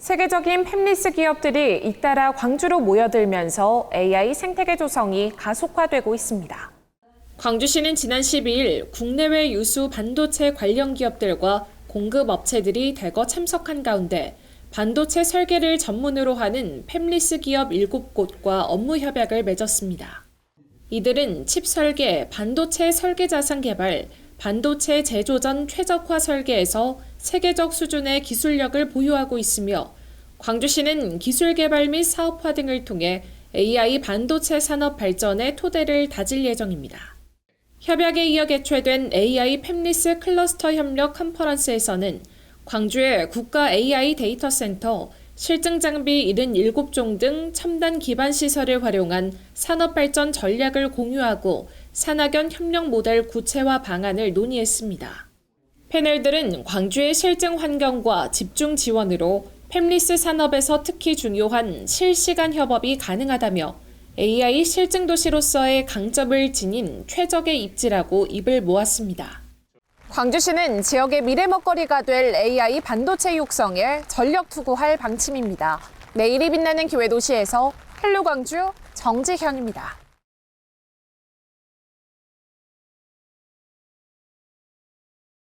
세계적인 팹리스 기업들이 잇따라 광주로 모여들면서 AI 생태계 조성이 가속화되고 있습니다. 광주시는 지난 12일 국내외 유수 반도체 관련 기업들과 공급업체들이 대거 참석한 가운데 반도체 설계를 전문으로 하는 팹리스 기업 7곳과 업무 협약을 맺었습니다. 이들은 칩 설계, 반도체 설계 자산 개발, 반도체 제조전 최적화 설계에서 세계적 수준의 기술력을 보유하고 있으며 광주시는 기술 개발 및 사업화 등을 통해 AI 반도체 산업 발전의 토대를 다질 예정입니다. 협약에 이어 개최된 AI 팹리스 클러스터 협력 컨퍼런스에서는 광주의 국가 AI 데이터 센터, 실증 장비 77종 등 첨단 기반 시설을 활용한 산업 발전 전략을 공유하고 산학연 협력 모델 구체화 방안을 논의했습니다. 패널들은 광주의 실증 환경과 집중 지원으로 팹리스 산업에서 특히 중요한 실시간 협업이 가능하다며 AI 실증 도시로서의 강점을 지닌 최적의 입지라고 입을 모았습니다. 광주시는 지역의 미래 먹거리가 될 AI 반도체 육성에 전력 투구할 방침입니다. 내일이 빛나는 기회 도시에서 헬로 광주 정지현입니다.